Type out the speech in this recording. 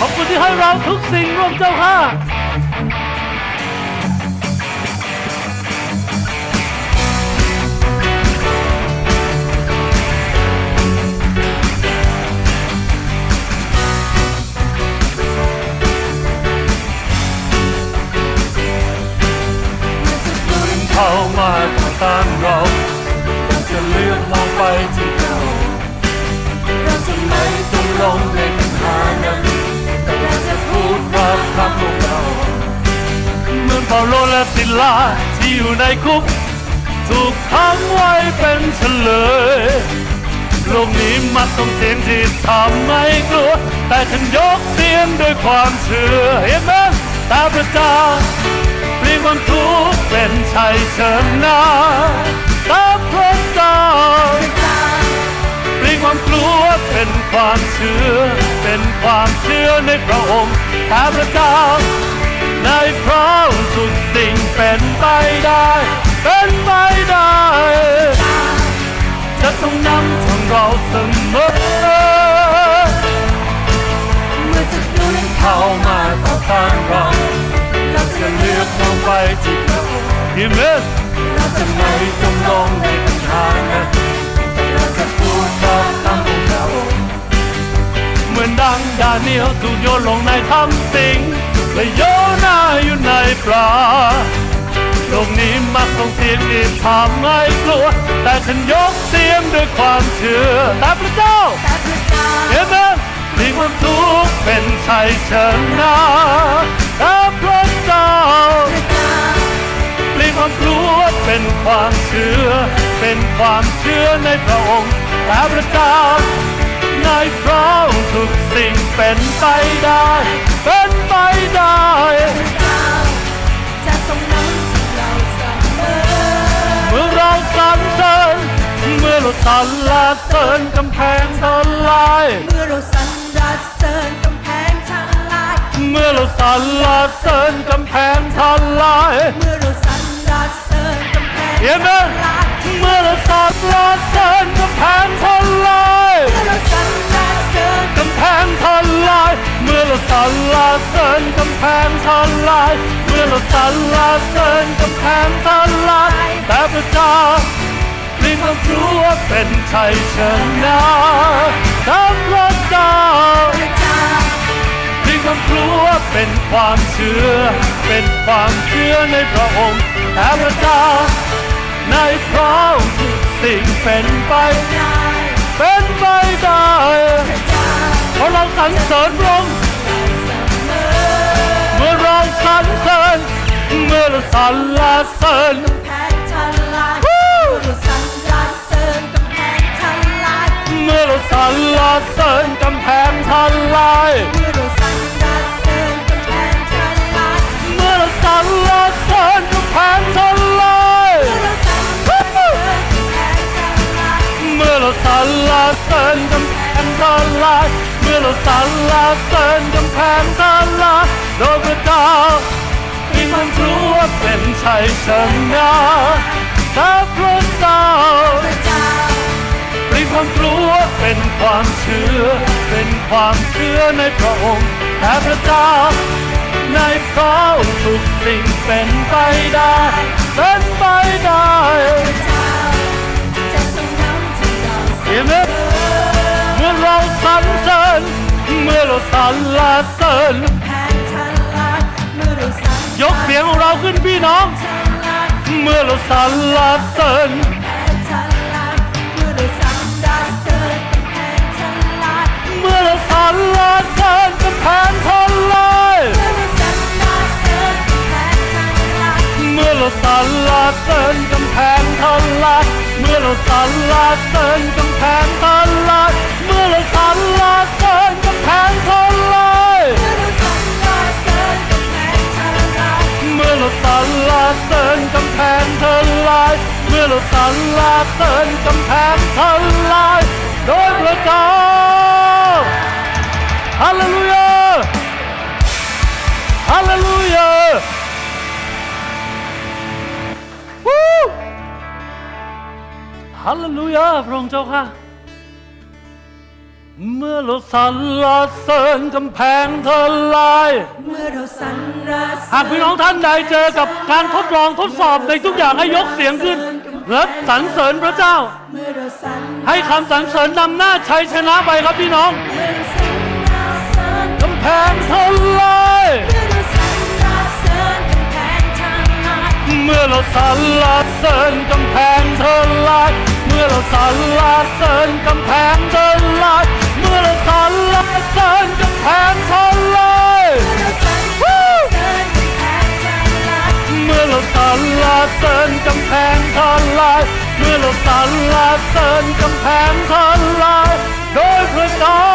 ขอบคุณที่ให้เราทุกสิ่งร่วมเจ้าค่ะเข้ามาต่อต้านเราเราจะเลือกมองไปที่เราเราจะไม่จมลงในปัญหานั้นแต่เราจะ พูดว่าพระองค์เราเหมือนเปาโลและศิลาที่อยู่ในคุก ถูกขังไว้เป็นเฉลยโลกนี้มาส่งเสียงที่ทำให้กลัว แต่ฉันยกเสียงด้วยความเชื่อเห็นไหมตาพระจาเปลี่ยนความทุกข์เป็นชัยชนะตาพระเจ้าเปลี่ยนความกลัวเป็นความเชื่อ ความเชื่อในพระองค์ข้าพระเจ้า ในพระองค์ทุกสิ่งเป็นไปได้ เป็นไปได้ จะทรงนำทางเราเสมอเมื่อศัตรูนั้นเข้ามาต่อต้านเราเราจะเลือกกมองไปที่พระองค์ยิมเมนเราจะไม่จมลงในปัญหานั้นเราจะพูดว่าพระองค์เราเห มือนดังดาเนียลถูกโยนลงในถ้ำสิงและโยนาอยู่ในปลาโลกนี้มักต้องเสียงที่ทำให้กลัว แต่ฉันยกเสียงด้วยความเชื่อต่พระเจ้าต่พระเจ้าเห็นมีความทุกข์เป็นชัยชนะตาพระเจ้าเปลี่ยนความกลัวเป็นความเชื่อ เป็นความเชื่อในพระองค์ต่พระเจ้า ในพระองค์ทุกสิ่งเป็นไปได้ เป็นไปได้พระเจ้าจะทรงนำทางเราเสมอเมื่อเราสรรเสริญเมื่อเราสรรเสริญกำแพงทลาย เมื่อเราสรรเสริญกำแพงทลาย เมื่อเราสรรเสริญกำแพงทลาย เมื่อเราสรรเสริญกำแพงเห็นไหมทลายเมื่อเราสรรเสริญ ราสรเสริญกำแพงทลายเมื่อเราสรรเสริญกำแพงทลายแต่พระเจ้าเปลี่ยนความกลัวเป็นชัยชนะแต่พระเจ้าพระเจ้าเปลี่ยนความกลัวเป็นความเชื่อ เป็นความเชื่อในพระองค์แต่พระเจ้าในพระองค์ทุกสิ่งเป็นไปได้เป็นไปได้เจ้าเพราะเราสรรเสริญพระองค์ Guru Salasan กำแพงทลาย Guru Salasan กำแพงทลาย Guru Salasan กำแพงทลาย Guru Salasan กำแพงทลาย Guru Salasan กำแพงทลาย Guru Salasan กำแพงทลาย Guru Salasan กำแพงทลาย Guru Salasan กำแพงทลายโดยพระเจ้า ความรู้ว่าเป็นชัยชนะพระเจ้าพระเจ้าเปลี่ยนความกลัวเป็นความเชื่อ เป็นความเชื่อในพระองค์แต่พระเจ้าในพระองค์ทุกสิ่งเป็นไปได้ เป็นไปได้เจ้าจะทรงนำทางเราเสเห็นเมื่อเราสรรเสริญเมื่อเราสรรเสริญ ยกเสียงของเราขึ้นพี่น้อง เมื่อเราสรรเสริญเมื่อเราสรรเสริญเป็นแผ่นทนเลยเมื่อเราสรรเสริญกำแพงทนลายเมื่อเราสรรเสริญกำแพงทนลายเมื่อเราสรรเสริญกำแพงทนเลย เมื่อเราสรรเสริญกำแพงทลาย เมื่อเราสรรเสริญกำแพงทลาย โดยพระเจ้าฮาเลลูยาฮาเลลูยาฮาเลลูยาพระองค์เจ้าค่ะ เมื่อเราสรรเสริญกำแพงทลาย เมื่อเราสรรเสริญหากพี่น้องท่านใดเจอกับการทดลองทดสอบในทุกอย่างให้ยกเสียงขึ้นและสรรเสริญพระเจ้าเมื่อเราสรรให้คำสรรเสริญนำหน้าชัยชนะไปครับพี่น้องเมื่อเราสรรเสริญกำแพงทลายเมื่อ เราสรรเสริญกำแพงทางลายเมื่อเราสรรเสริญกำแพงเทลายเมื่อเราสรรเสริญกำแพงเทลายเมื่อเราสรรเสริญกำแพงเทลายเมื่อเราสรรเสริญกำแพงเทลายโดยพระเจ้าฮาเลลูยา